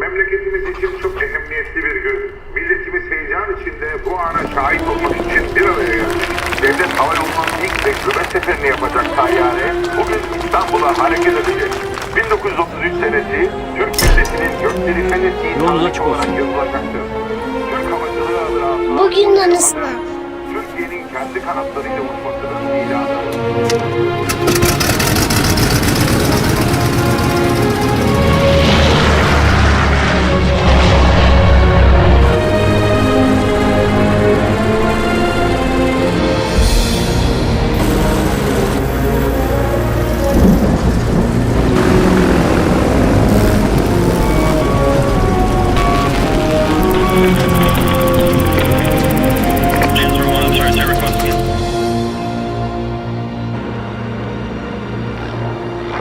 Memleketimiz için çok ehemmiyetli bir gün. Milletimiz heyecan içinde bu ana şahit olmak için bir araya geldi. Devlet Hava Yolu'nun ilk tecrübe seferini yapacak tayyare bugün İstanbul'a hareket edecek. 1933 senesi Türk milletinin gökleri fethettiği Yolunuz açık olarak olsun. yazılacaktır. Türk havacılığı adına Bugün bu anısına.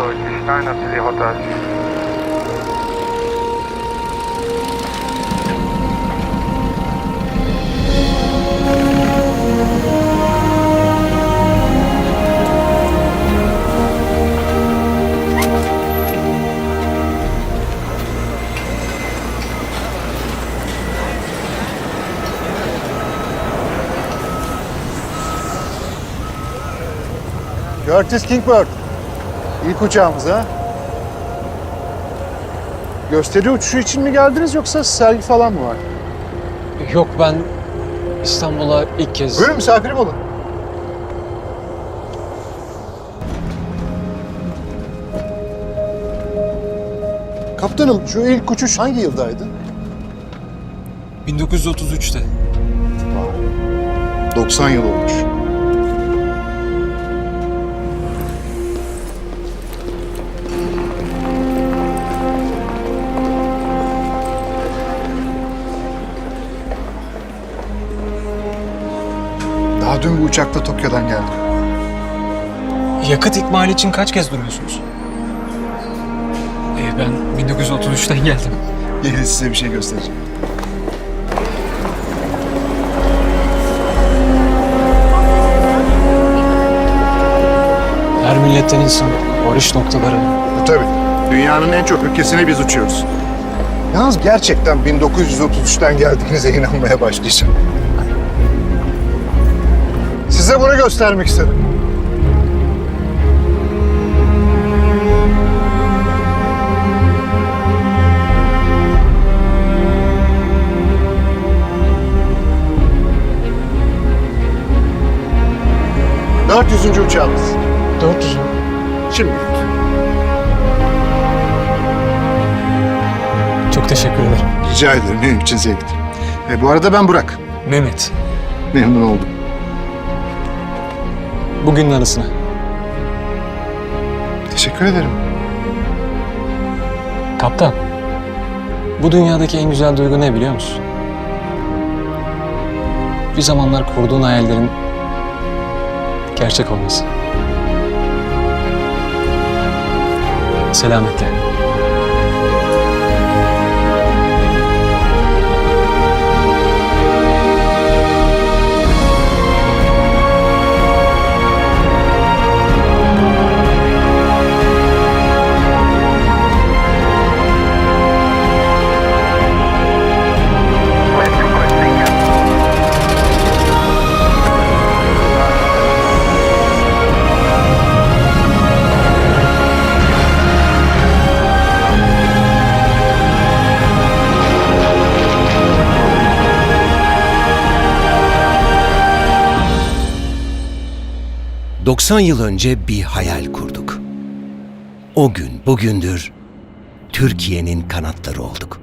Silver czyli hotel. Curtis Kingbird. İlk uçağımız ha? Gösteri uçuşu için mi geldiniz yoksa sergi falan mı var? Yok ben İstanbul'a ilk kez... Buyurun misafirim olun. Kaptanım şu ilk uçuş hangi yıldaydı? 1933'te. 90 yıl olmuş. Daha dün bu uçakla Tokyo'dan geldim. Yakıt ikmali için kaç kez duruyorsunuz? Ee, ben 1933'ten geldim. Gelin size bir şey göstereceğim. Her milletten insan varış noktaları. E, tabii. Dünyanın en çok ülkesine biz uçuyoruz. Yalnız gerçekten 1933'ten geldiğinize inanmaya başlayacağım. Size bunu göstermek istedim. Dört yüzüncü uçağımız. 400 mü? Şimdi. Çok teşekkür ederim. Rica ederim. Benim için zevkti. E, bu arada ben Burak. Mehmet, Memnun oldum. Bugünün anısına. Teşekkür ederim. Kaptan, bu dünyadaki en güzel duygu ne biliyor musun? Bir zamanlar kurduğun hayallerin gerçek olması. Selametle. 90 yıl önce bir hayal kurduk. O gün bugündür Türkiye'nin kanatları olduk.